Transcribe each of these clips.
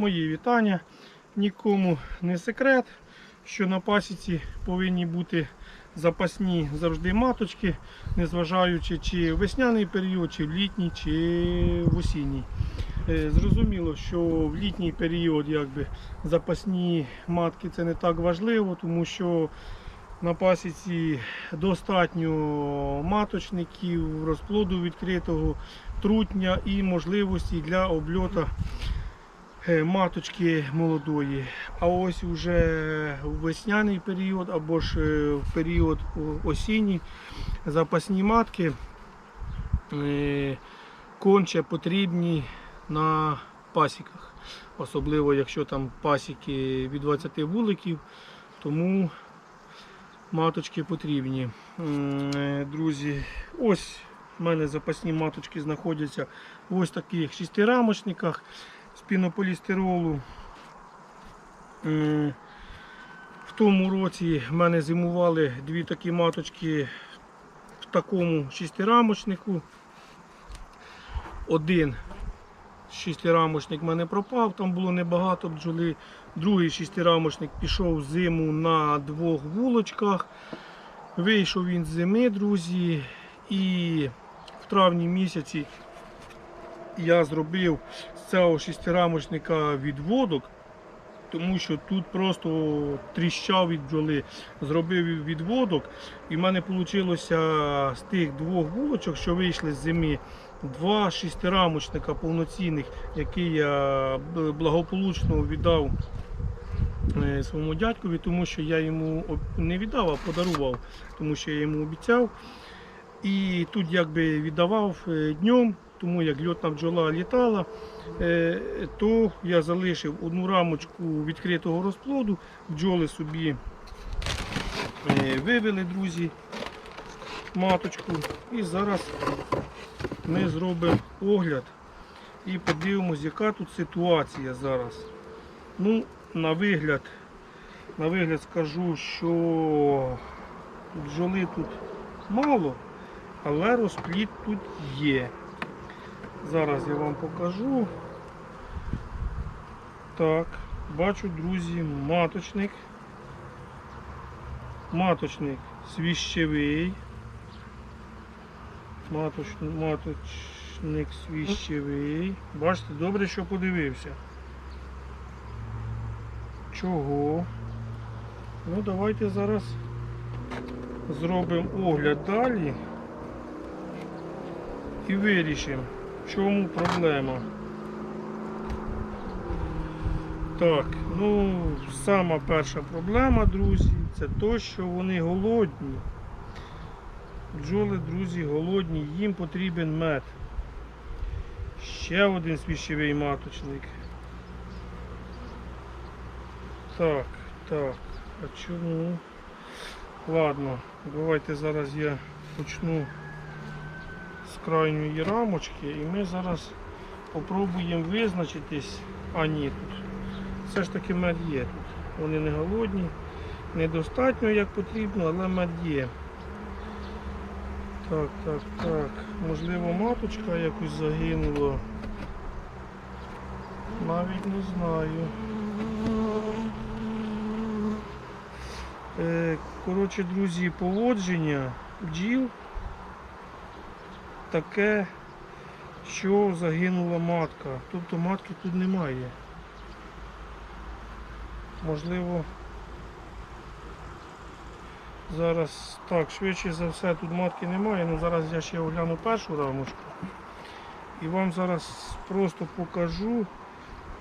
Мої вітання. Нікому не секрет, що на пасіці повинні бути запасні завжди маточки, незважаючи чи в весняний період, чи в літній, чи в осінній. Е, Зрозуміло, що в літній період якби, запасні матки це не так важливо, тому що на пасіці достатньо маточників, розплоду відкритого, трутня і можливості для обльоту маточки молодої. А ось уже в весняний період або ж е, в період осінній запасні матки е, конче потрібні на пасіках. Особливо якщо там пасіки від 20 вуликів, тому маточки потрібні. Е, Друзі, ось в мене запасні маточки знаходяться в ось таких шестирамочниках пінополістиролу. В тому році в мене зимували дві такі маточки в такому шестирамочнику. Один шестирамочник в мене пропав, там було небагато бджоли. Другий шестирамочник пішов зиму на двох вулочках. Вийшов він з зими, друзі, і в травні місяці я зробив цього шестирамочника відводок, тому що тут просто тріщав від бджоли. Зробив відводок, і в мене вийшло з тих двох вулочок, що вийшли з зими, два шестирамочника повноцінних, які я благополучно віддав е, своєму дядькові, тому що я йому не віддав, а подарував, тому що я йому обіцяв. І тут якби віддавав е, днем, тому як льотна бджола літала, е, то я залишив одну рамочку відкритого розплоду, бджоли собі е, вивели, друзі, маточку. І зараз ми зробимо огляд і подивимось, яка тут ситуація зараз. Ну, на вигляд, на вигляд скажу, що бджоли тут мало, але розплід тут є. Зараз я вам покажу. Так, бачу, друзі, маточник. Маточник свіщевий. Маточник, маточник свіщевий. Бачите, добре, що подивився. Чого? Ну, давайте зараз зробимо огляд далі і вирішимо, чому проблема. Так, ну, сама перша проблема, друзі, це те, що вони голодні. Бджоли, друзі, голодні, їм потрібен мед. Ще один свіщевий маточник. Так, так, а чому? Ладно, давайте зараз я почну з крайньої рамочки і ми зараз попробуємо визначитись. А ні, тут все ж таки мед є тут. Вони не голодні, недостатньо як потрібно, але мед є. Так, так, так. Можливо, маточка якось загинула. Навіть не знаю. Е, Коротше, друзі, поводження бджіл таке, що загинула матка. Тобто матки тут немає. Можливо, зараз так, швидше за все тут матки немає, ну зараз я ще огляну першу рамочку. І вам зараз просто покажу,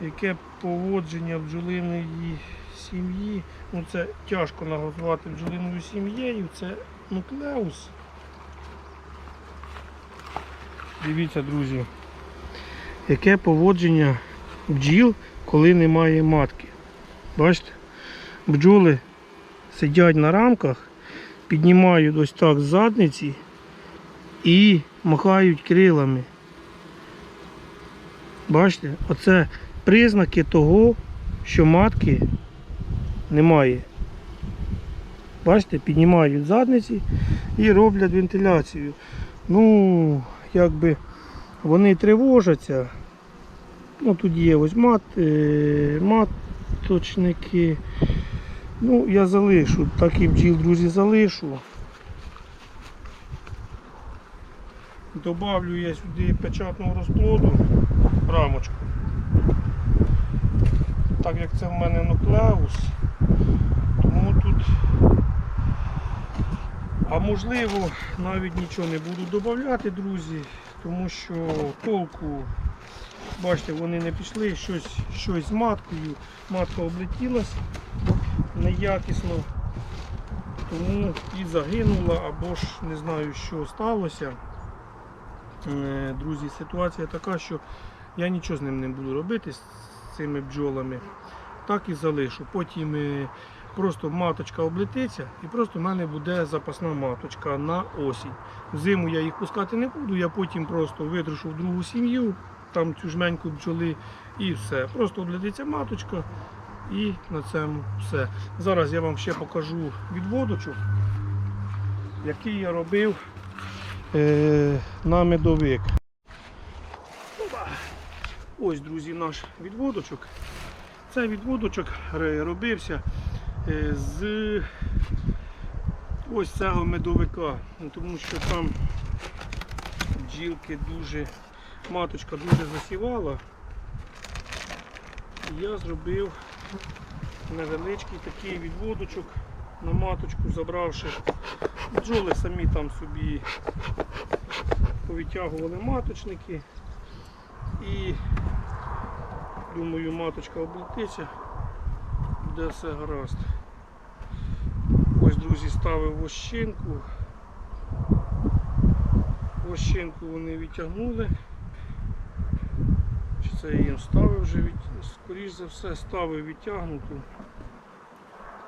яке поводження бджолиної сім'ї. Ну це тяжко назвати бджолиною сім'єю, це нуклеус. Дивіться, друзі, яке поводження бджіл, коли немає матки. Бачите? Бджоли сидять на рамках, піднімають ось так з задниці і махають крилами. Бачите? Оце признаки того, що матки немає. Бачите, піднімають задниці і роблять вентиляцію. Ну, якби вони тривожаться, Ну, тут є ось мат, е, маточники. Ну, я залишу, так і бджіл, друзі, залишу. Добавлю я сюди печатного розплоду рамочку. Так як це в мене нуклеус, тому тут, а можливо, навіть нічого не буду додавати, друзі, тому що толку, бачите, вони не пішли, щось, щось з маткою, матка облетілась неякісно, тому і загинула, або ж не знаю, що сталося. Е, Друзі, ситуація така, що я нічого з ним не буду робити з цими бджолами. Так і залишу. Потім е, просто маточка облетиться і просто в мене буде запасна маточка на осінь. Зиму я їх пускати не буду, я потім просто видрушу в другу сім'ю, там цю жменьку бджоли і все. Просто облетиться маточка і на цьому все. Зараз я вам ще покажу відводочок, який я робив е, на медовик. Ось, друзі, наш відводочок. Цей відводочок робився з ось цього медовика, Ну, тому що там бджілки дуже, маточка дуже засівала. Я зробив невеличкий такий відводочок на маточку, забравши бджоли самі там собі повитягували маточники і думаю маточка облетиться, буде все гаразд. Друзі, ставив вощинку. Вощинку вони відтягнули. Чи це я їм ставив вже, від... скоріш за все, ставив відтягнуту.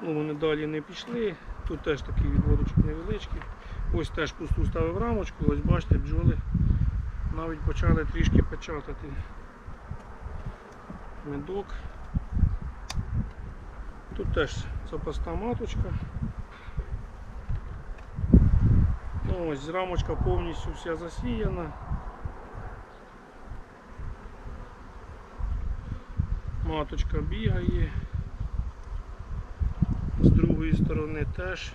Ну, вони далі не пішли. Тут теж такий відводочок невеличкий. Ось теж пусту ставив рамочку, ось бачите, бджоли навіть почали трішки печатати медок. Тут теж запасна маточка. Ну, ось рамочка повністю вся засіяна. Маточка бігає. З другої сторони теж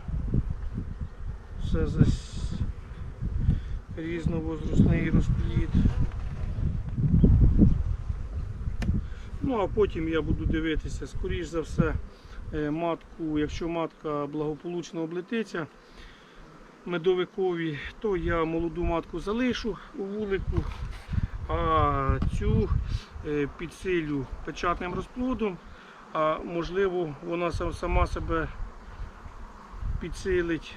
все зас... різновозрастний розплід. Ну а потім я буду дивитися, скоріш за все, е, матку, якщо матка благополучно облетиться медовикові, то я молоду матку залишу у вулику, а цю е, підсилю печатним розплодом, а можливо вона сама себе підсилить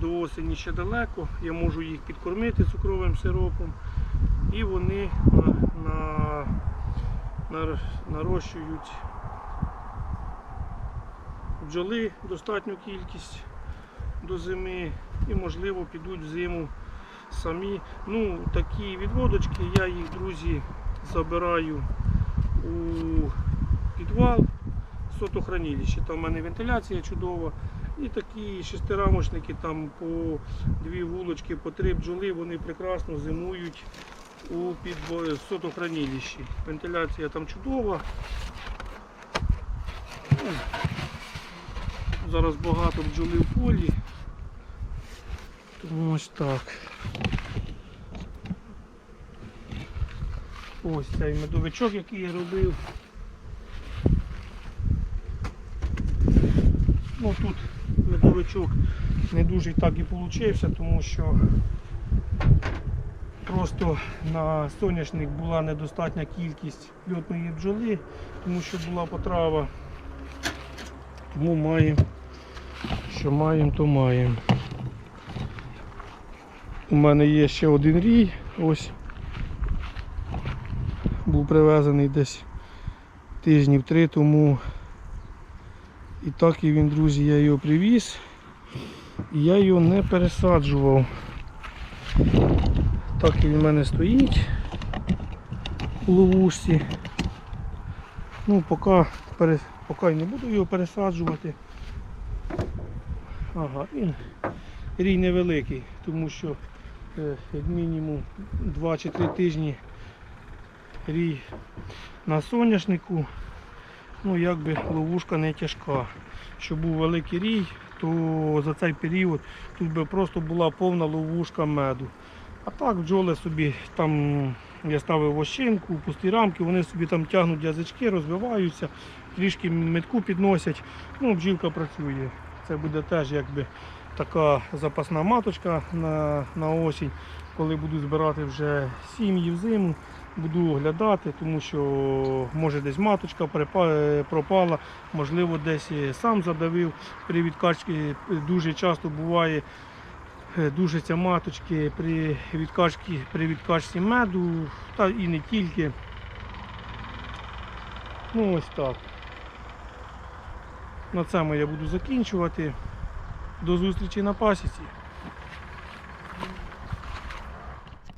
до, осені ще далеко. Я можу їх підкормити цукровим сиропом і вони на, на, нарощують бджоли достатню кількість до зими і можливо підуть в зиму самі. Ну, такі відводочки, я їх, друзі, забираю у підвал сотохранилище. Там в мене вентиляція чудова. І такі шестирамочники, там по дві вулочки, по три бджоли, вони прекрасно зимують у підво- сотохранилищі. Вентиляція там чудова. Зараз багато бджоли в полі. Ось так. Ось цей медовичок, який я робив. Ну тут медовичок не дуже так і получився, тому що просто на соняшник була недостатня кількість льотної бджоли, тому що була потрава. Тому маємо, що маємо, то маємо. У мене є ще один рій, ось був привезений десь тижнів три тому. І так і він, друзі, я його привіз. І я його не пересаджував. Так і він в мене стоїть у ловушці. Ну, поки, пере, поки не буду його пересаджувати. Ага, він рій невеликий, тому що як мінімум 2 чи 3 тижні рій на соняшнику. Ну, якби ловушка не тяжка. Щоб був великий рій, то за цей період тут би просто була повна ловушка меду. А так бджоли собі там я ставив ощинку, пусті рамки, вони собі там тягнуть язички, розвиваються, трішки метку підносять. Ну, бджілка працює. Це буде теж якби така запасна маточка на, на осінь, коли буду збирати вже сім'ї в зиму. Буду оглядати, тому що може десь маточка е, пропала, можливо, десь сам задавив при відкачці. Дуже часто буває е, дужаться маточки при відкачці, при відкачці меду, та і не тільки. Ну ось так. На цьому я буду закінчувати. До зустрічі на пасіці.